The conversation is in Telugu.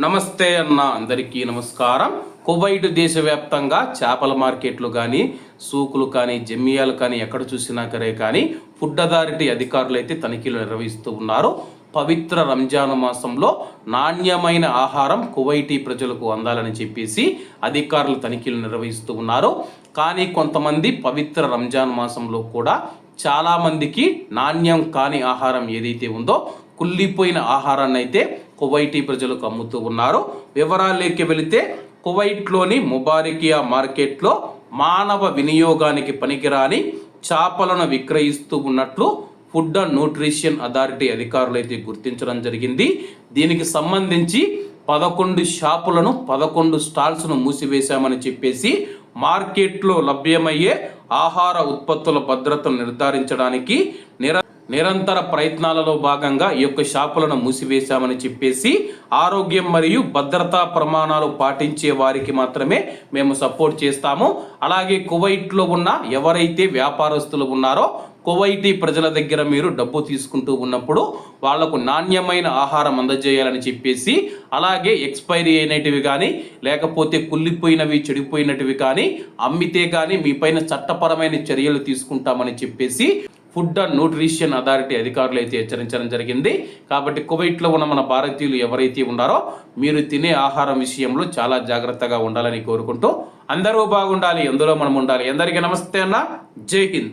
నమస్తే అన్న అందరికీ నమస్కారం. కువైట్ దేశవ్యాప్తంగా చేపల మార్కెట్లు కానీ సూకులు కానీ జమ్మియాలు కానీ ఎక్కడ చూసినా సరే కానీ ఫుడ్ అథారిటీ అధికారులు అయితే తనిఖీలు నిర్వహిస్తూ ఉన్నారు. పవిత్ర రంజాన్ మాసంలో నాణ్యమైన ఆహారం కువైటీ ప్రజలకు అందాలని చెప్పేసి అధికారులు తనిఖీలు నిర్వహిస్తూ ఉన్నారు. కానీ కొంతమంది పవిత్ర రంజాన్ మాసంలో కూడా చాలామందికి నాణ్యం కాని ఆహారం ఏదైతే ఉందో కుళ్ళిపోయిన ఆహారాన్ని అయితే కువైటీ ప్రజలకు అమ్ముతూ ఉన్నారు వివరాల్లోకి వెళితే కువైట్లోని ముబారికియా మార్కెట్లో మానవ వినియోగానికి పనికిరాని చేపలను విక్రయిస్తూ ఉన్నట్లు ఫుడ్ అండ్ న్యూట్రిషన్ అథారిటీ అధికారులు అయితే గుర్తించడం జరిగింది. దీనికి సంబంధించి పదకొండు షాపులను పదకొండు స్టాల్స్ను మూసివేశామని చెప్పేసి మార్కెట్లో లభ్యమయ్యే ఆహార ఉత్పత్తుల భద్రతను నిర్ధారించడానికి నిర నిరంతర ప్రయత్నాలలో భాగంగా ఈ యొక్క షాపులను మూసివేశామని చెప్పేసి ఆరోగ్యం మరియు భద్రతా ప్రమాణాలు పాటించే వారికి మాత్రమే మేము సపోర్ట్ చేస్తాము. అలాగే కువైట్లో ఉన్న ఎవరైతే వ్యాపారస్తులు ఉన్నారో కువైటీ ప్రజల దగ్గర మీరు డబ్బు తీసుకుంటూ ఉన్నప్పుడు వాళ్ళకు నాణ్యమైన ఆహారం అందజేయాలని చెప్పేసి అలాగే ఎక్స్పైరీ అయినటివి కానీ లేకపోతే కుళ్ళిపోయినవి చెడిపోయినటివి కానీ అమ్మితే కానీ మీపైన చట్టపరమైన చర్యలు తీసుకుంటామని చెప్పేసి ఫుడ్ అండ్ న్యూట్రిషన్ అథారిటీ అధికారులు అయితే హెచ్చరించడం జరిగింది. కాబట్టి కువైట్లో ఉన్న మన భారతీయులు ఎవరైతే ఉన్నారో మీరు తినే ఆహారం విషయంలో చాలా జాగ్రత్తగా ఉండాలని కోరుకుంటూ అందరూ బాగుండాలి ఎందులో మనం ఉండాలి. అందరికీ నమస్తే అన్న. జై హింద్.